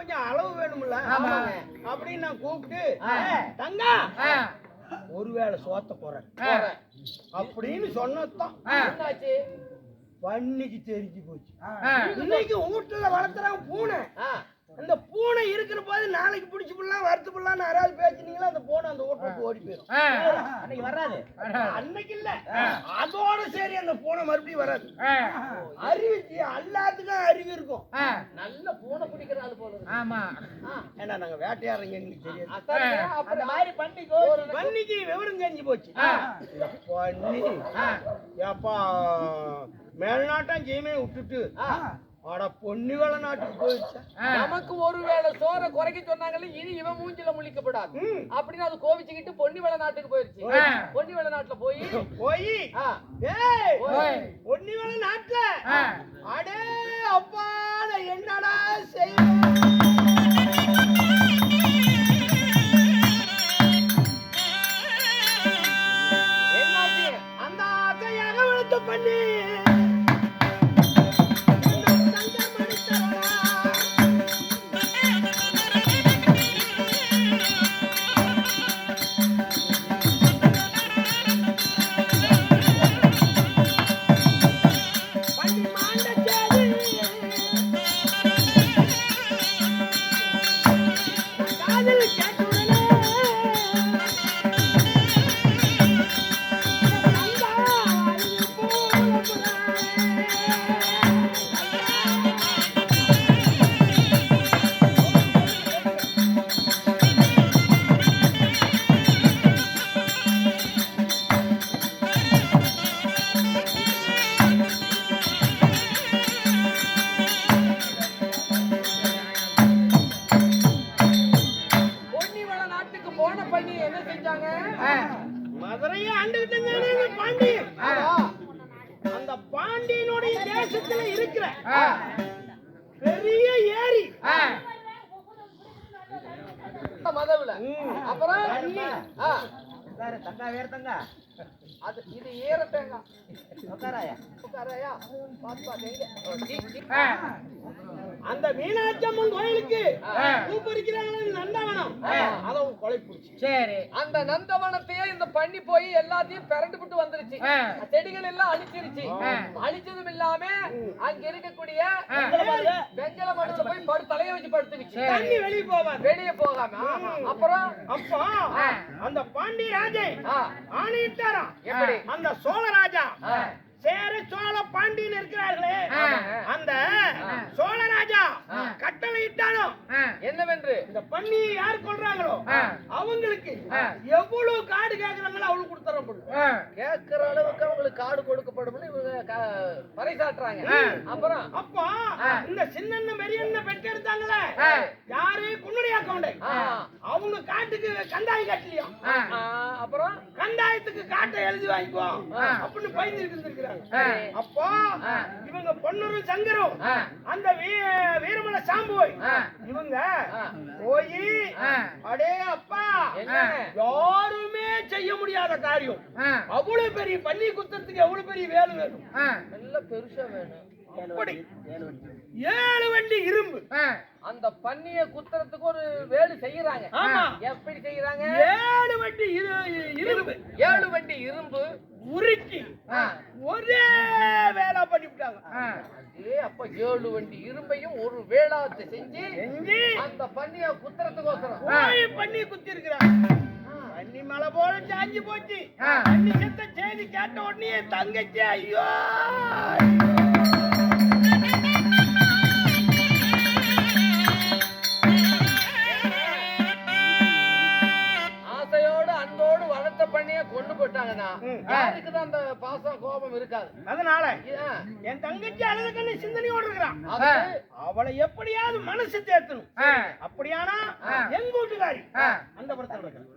கொஞ்சம் அளவு வேணும்ல. அப்படின்னு நான் கூப்பிட்டு. தங்கா ஒருவேளை சோத்த போறேன். அப்படின்னு சொன்னதான் பண்ணிக்கு தெரிஞ்சு போச்சு. இன்னைக்கு வீட்டுல வளர்த்துறாங்க பூனை. இருக்கிற போது நாளைக்கு பிடிச்சி போடலாம் வறுத்து போடலாம் யாராவது பேசுனீங்களா அந்த பூனை அந்த விட்டு ஓடி போயிடும். அன்னைக்கு வராது. அன்னைக்கு இல்ல. அதோட சரி அந்த பூனை மறுபடியும் வராது. ஆ, அறிவு எல்லாத்துக்கும் அறிவு இருக்கும். நல்ல பூனை பிடிக்கிற ஆளு போல இருக்கு. ஆமா. ஏன்னா நாங்க வேட்டையாடுறீங்க எங்களுக்கு தெரியாது. அந்த மாதிரி பண்ணிக்கோ பண்ணிக்கு விவரம் தெரிஞ்சு போச்சு. பண்ணி ஏப்பா மேல்நாட்டம் ஜெயமே விட்டுட்டு ஆ, அட பொன்னி வேலை நாட்டுக்கு போயிடுச்சா. நமக்கு ஒருவேளை சோற குறைக்க சொன்னாங்கல்ல இனி இவன் மூஞ்சில முழிக்கப்படாது. அப்படின்னு அது கோவிச்சுக்கிட்டு பொன்னி வேலை நாட்டுக்கு போயிருச்சு ஆ. பொன்னி வேலை நாட்டுல போய் போய். பொன்னி வேலை நாட்டுல. அடே அப்பா என்னடா செய்வேன் பண்ணி என்ன செஞ்சாங்க ஆ, மதுரையை ஆண்டுகிட்டு பாண்டி. அந்த பாண்டியனுடைய தேசத்துல இருக்கிற பெரிய ஏரி. மதவுல. அப்புறம் தங்கா. வேற தங்கா. அது இது ஏற தேங்காய் உட்காராயா? உட்காராயா? அந்த மீனாட்சி அம்மன் கோயிலுக்கு. பூ பறிக்கிறாங்களே நந்தவனம் ஆ. அதை கொலை பிடிச்சி சரி அந்த நந்தவனத்தையே இந்த பண்ணி போய் எல்லாத்தையும் பிறண்டு விட்டு வந்துருச்சு. செடிகள் எல்லாம் அழிச்சிருச்சு. அழிச்சதும் இல்லாம அங்க இருக்கக்கூடிய. வெங்கல மடத்துல போய் படு தலைய வச்சு படுத்துக்கிச்சு. தண்ணி வெளியே போவாது வெளியே போகாம. அப்புறம் அப்போ. அந்த பாண்டி ராஜை ஆ, ஆணையிட்டாராம் எப்படி அந்த சோழராஜா ஆ. சேர சோழ பாண்டியன் இருக்கிறார்களே. அந்த ஆ. சோழராஜா ஆ. கட்டளை இட்டானோ ஆ, என்னவென்று இந்த பண்ணியை யார் கொள்றாங்களோ. அவங்களுக்கு. எவ்வளவு காடு கேக்குறாங்களோ அவளுக்கு கொடுத்துறப்படும் கேட்கிற அளவுக்கு அவங்களுக்கு காடு கொடுக்கப்படும்னு இவங்க க- பறைசாற்றுறாங்க ஆ. அப்புறம் அப்போ. இந்த சின்ன பெரியண்ண பெற்றெடுத்தாங்களே. யாரு குன்னுடைய அக்கௌண்ட். அவங்க காட்டுக்கு கண்டாயம் கட்டலையும் அப்புறம் கண்டாயத்துக்கு காட்டை எழுதி வாங்கிக்குவோம் ஆ. அப்படின்னு பயந்து இருந்திருக்கிறாங்க. அப்போ. இவங்க பொன்னரும் சங்கரும். அந்த வீ- வீரமலை சாம்புவை. இவங்க. போய். அடே அப்பா யாருமே செய்ய முடியாத காரியம் அவ்வளவு பெரிய பன்னி குத்துறதுக்கு எவ்வளவு பெரிய வேலை வேணும் நல்ல பெருசா வேணும் அப்படி. ஏழு வண்டி. இரும்பு. அந்த பன்னிய குத்துறதுக்கு ஒரு வேலை செய்யறாங்க. ஆமா. எப்படி செய்யறாங்க? ஏழு வண்டி இரு- இரும்பு. ஏழு வண்டி இரும்பு. உருக்கி. ஒரே வேலை பண்ணிவிட்டாங்க ஆ. அதே அப்ப ஏழு வண்டி இரும்பையும் ஒரு வேளாத்தை செஞ்சு செஞ்சு அந்த பன்னிய குத்துறதுக்கோசரம். பண்ணி குத்தி இருக்கிறாங்க பண்ணி மலை போல சாஞ்சி போச்சு. ஆ. பண்ணி செத்த செய்தி கேட்ட உடனே தங்கச்சி ஐயோ. தான் அந்த பாசம் கோபம் இருக்காது. அதனால? என் தங்கச்சி அழுத கண்ணு சிந்தனையோடு இருக்கிறான். அவளை எப்படியாவது மனசு தேத்தணும். அப்படியானா. எங்க வீட்டுக்காரி. அந்த படத்துல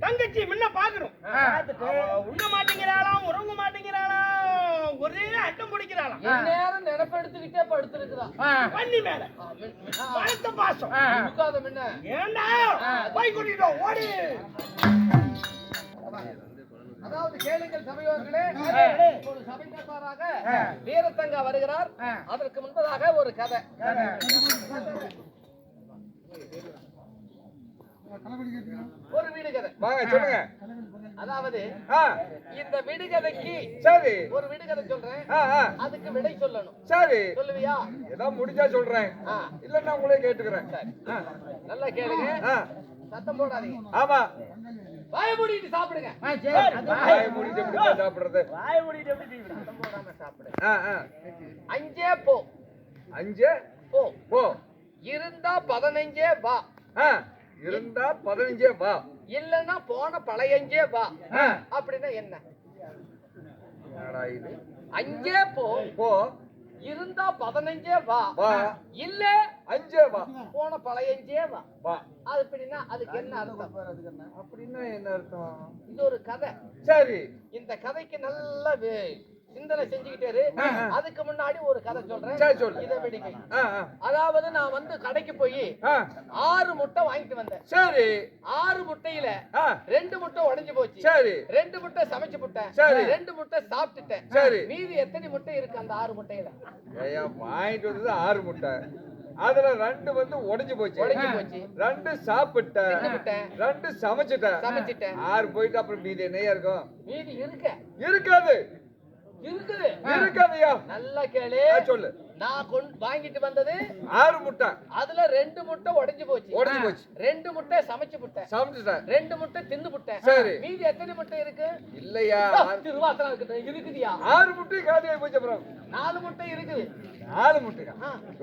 தங்கச்சி. முன்ன. அவ உண்ண மாட்டேங்கிறாளாம் உறங்க மாட்டேங்கிறாளாம் ஒரே அட்டம் பிடிக்கிறாளாம். எந்நேரம் நினைப்பெடுத்துக்கிட்டே படுத்திருக்குதா ஆ. பண்ணி மேல. வளர்த்த பாசம். முன்ன. ஏண்டா? போய் கூட்டிட்டோம் ஓடி. அதாவது கேளுங்கள் சபையோர்களே ஒரு சபைக்காரராக வீரத்தங்கா வருகிறார். அதற்கு முன்பதாக ஒரு கதை. ஒரு வீடு கதை. வாங்க சொல்லுங்க. அதாவது ஆ. இந்த விடுகதைக்கு சரி. ஒரு விடுகதை சொல்றேன். ஆ ஆ. அதுக்கு விடை சொல்லணும். சரி. சொல்லுவியா? ஏதோ முடிஞ்சா சொல்றேன். ஆ. இல்லன்னா உங்களே கேட்டுக்கிறேன். ஆ. நல்லா கேளுங்க. ஆ. சத்தம் போடாதீங்க. ஆமா. வாய மூடிட்டு சாப்பிடுங்க. வாயை மூடிட்டு எப்படிப்பா சாப்பிடுறது? வாய மூடிட்டு எப்படி? சத்தம் போடாம சாப்பிடு. அஞ்சே போ. அஞ்சு? போ. போ. இருந்தா பதினஞ்சே வா. ஆ. இருந்தா பதினஞ்சே வா. இல்லன்னா போன பழையஞ்சே வா. அப்படின்னா என்ன? என்னடா இது? அஞ்சே போ. போ. இருந்தா பதினஞ்சே வா. வா. இல்ல அஞ்சே வா. போன பழையஞ்சே வா. வா. அது அப்படின்னா அதுக்கு என்ன அர்த்தம்? அப்படின்னா என்ன அர்த்தம்? இது ஒரு கதை. சரி. இந்த கதைக்கு நல்ல வே- சிந்தனை செஞ்சுக்கிட்டே இரு. ஆ, ஆ. அதுக்கு முன்னாடி ஒரு கதை சொல்றேன். இதை வெடிக்கை. அதாவது நான் வந்து கடைக்கு போய். ஆறு முட்டை வாங்கிட்டு வந்தேன் சரி ஆறு முட்டையில. ரெண்டு முட்டை உடைஞ்சு போச்சு சரி ரெண்டு முட்டை சமைச்சு போட்டேன் சரி. ரெண்டு முட்டை சாப்பிட்டுட்டேன் சரி. மீதி எத்தனை முட்டை இருக்கு அந்த ஆறு முட்டையில வாங்கிட்டு வந்தது ஆறு முட்டை அதுல ரெண்டு வந்து உடைஞ்சு போச்சு உடைஞ்சு போச்சு ரெண்டு சாப்பிட்டேன். ரெண்டு சமைச்சிட்டேன் சமைச்சிட்டேன். ஆறு போயிட்டு அப்புறம் மீதி என்னையா இருக்கும் மீதி இருக்க இருக்காது இருக்குது. இருக்காதுயா நல்லா கேளு. சொல்லு. நான் கொண்டு வாங்கிட்டு வந்தது ஆறு முட்டை. அதுல ரெண்டு முட்டை உடைஞ்சு போச்சு. உடைஞ்சு போச்சு. ரெண்டு முட்டை சமைச்சு விட்டேன் சமைச்சிட்டேன். ரெண்டு முட்டை தின்னு விட்டேன் சரி. மீதி எத்தனை முட்டை இருக்கு? இல்லையா. திருவாசனம் இருக்குது இருக்குதியா? ஆறு முட்டை காலியாகி போச்சு அப்புறம். நாலு முட்டை இருக்குது. நாலு முட்டையா.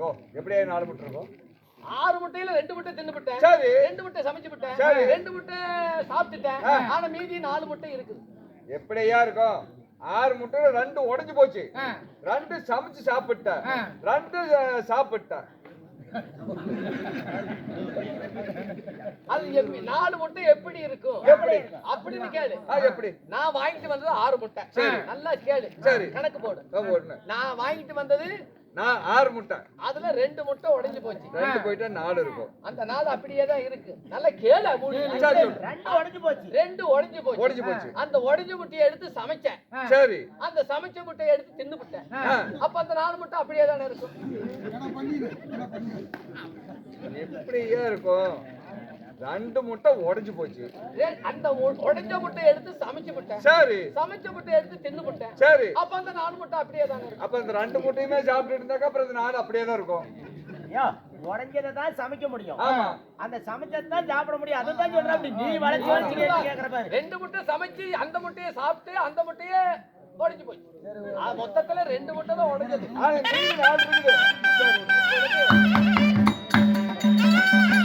ஓ எப்படியா நாலு முட்டை இருக்கும்? ஆறு முட்டையில ரெண்டு முட்டை தின்னு விட்டேன் சரி. ரெண்டு முட்டை சமைச்சு விட்டேன் சரி. ரெண்டு முட்டை சாப்பிட்டுட்டேன். ஆனா மீதி நாலு முட்டை இருக்குது. எப்படியா இருக்கும்? ஆறு முட்டையில ரெண்டு உடைஞ்சு போச்சு. ரெண்டு சமைச்சு சாப்பிட்டேன் ரெண்டு சாப்பிட்டேன் அது எப்படி நாலு முட்டை எப்படி இருக்கும்? எப்படி? அப்படின்னு கேளு. எப்படி? நான் வாங்கிட்டு வந்தது ஆறு முட்டை. சரி. நல்லா கேளு. சரி. கணக்கு போடு. நான் வாங்கிட்டு வந்தது நான் ஆறு முட்டை. அதுல ரெண்டு முட்டை உடைஞ்சு போச்சு. ரெண்டு போயிட்டா நாலு இருக்கும். அந்த நாள் அப்படியே தான் இருக்கு. நல்லா கேளு. ரெண்டு உடைஞ்சு போச்சு. ரெண்டு உடைஞ்சு போச்சு. உடைஞ்சு போச்சு. அந்த உடைஞ்ச முட்டையை எடுத்து சமைச்சேன். சரி. அந்த சமைச்ச முட்டையை எடுத்து தின்னு விட்டேன். அப்ப அந்த நாலு முட்டை அப்படியே தானே இருக்கும். எப்படியா இருக்கும்? ரெண்டு முட்டை உடைஞ்சு போச்சு. அந்த உடைஞ்ச முட்டையை எடுத்து சமைச்சு விட்டேன் சரி. சமைச்ச முட்டையை எடுத்து தின்னு விட்டேன் சரி. அப்ப அந்த நாலு முட்டை அப்படியே தானே இருக்கும். அப்ப இந்த ரெண்டு முட்டையுமே சாப்பிட்டு இருந்தாக்கா அப்புறம் இந்த நாலு அப்படியே தான் இருக்கும். உடைஞ்சதை தான் சமைக்க முடியும். ஆமா. அந்த சமைச்சதை தான் சாப்பிட முடியும். அதை தான் சொல்றேன் அப்படி. நீ வளைச்சு பாரு. ரெண்டு முட்டை சமைச்சு அந்த முட்டையை சாப்பிட்டு அந்த முட்டையே உடைஞ்சு போச்சு. ஆ, மொத்தத்துல ரெண்டு முட்டை தான் உடைஞ்சது.